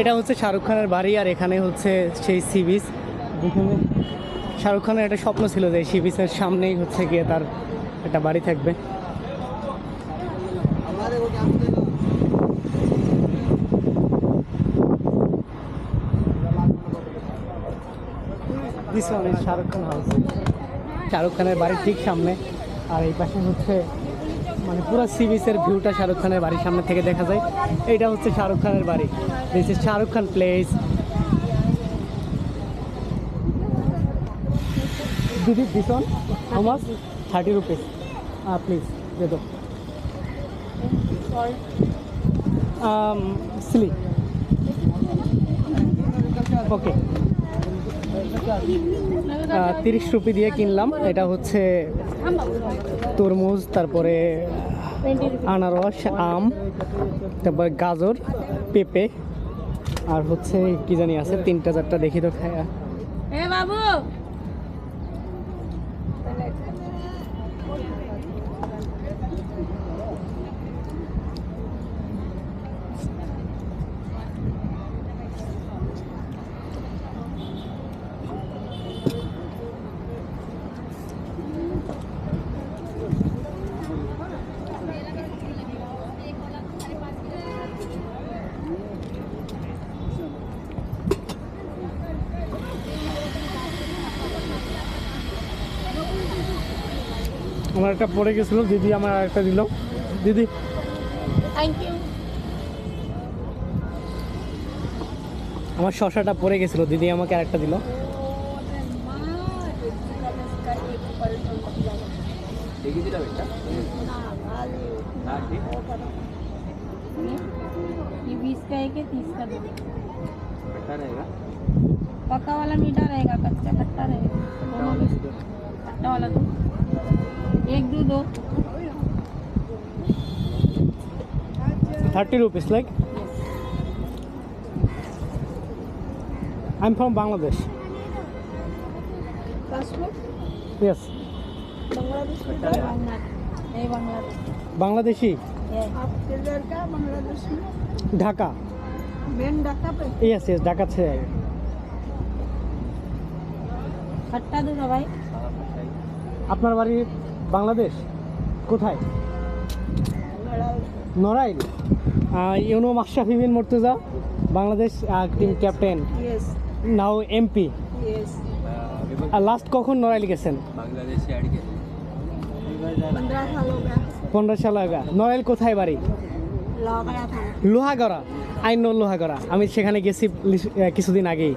এটা হচ্ছে শাহরুখ খানের বাড়ি আর এখানে হচ্ছে সেই সি বিচ যেখানে শাহরুখ খানের একটা স্বপ্ন ছিল যে সি বিচের সামনেই হচ্ছে গিয়ে তার একটা বাড়ি থাকবে। শাহরুখ খান হাউস শাহরুখ খানের বাড়ির ঠিক সামনে। আর এই পাশে হচ্ছে মানে পুরো সি বিচের ভিউটা শাহরুখ খানের বাড়ির সামনে থেকে দেখা যায়। এইটা হচ্ছে শাহরুখ খানের বাড়ি। This is Shahrukh Khan place দিদি this on how much thirty rupees please দে দো সিলি ওকে তিরিশ রুপি দিয়ে কিনলাম। এটা হচ্ছে তরমুজ, তারপরে আনারস, আম, তারপরে গাজর, পেঁপে, আর হচ্ছে কি জানি আছে, তিনটা চারটা দেখি তো খায়া। আমার একটা পড়ে গেছিলো দিদি আমার একটা দিল দিদি থ্যাংক ইউ আমার শশাটা পড়ে গেছিলো দিদি আমাকে আরেকটা দিল ये बीस का एक है तीस का दो पक्का वाला मीठा रहेगा कच्चा खट्टा रहेगा दोनों में से खट्टा वाला दो एक दो दो thirty rupees like I am from Bangladesh yes Bangladesh नहीं बांग्लादेश বাংলাদেশি ये आप किधर का बांग्लादेश में ঢাকা मेन ढाका पे ইয়েস ইয়েস ঢাকা ছেড়ে खट्टा दूंगा भाई আপনার বাড়ি বাংলাদেশ? কোথায়? Narail. You know Mashrafe Bin Mortaza Bangladesh team captain now MP R last কখন নড়াইল গেছেন? পনেরো সাল আগা নড়াইল কোথায় বাড়ি? লোহাগড়া আইন লোহাগড়া। আমি সেখানে গেছি কিছুদিন আগেই।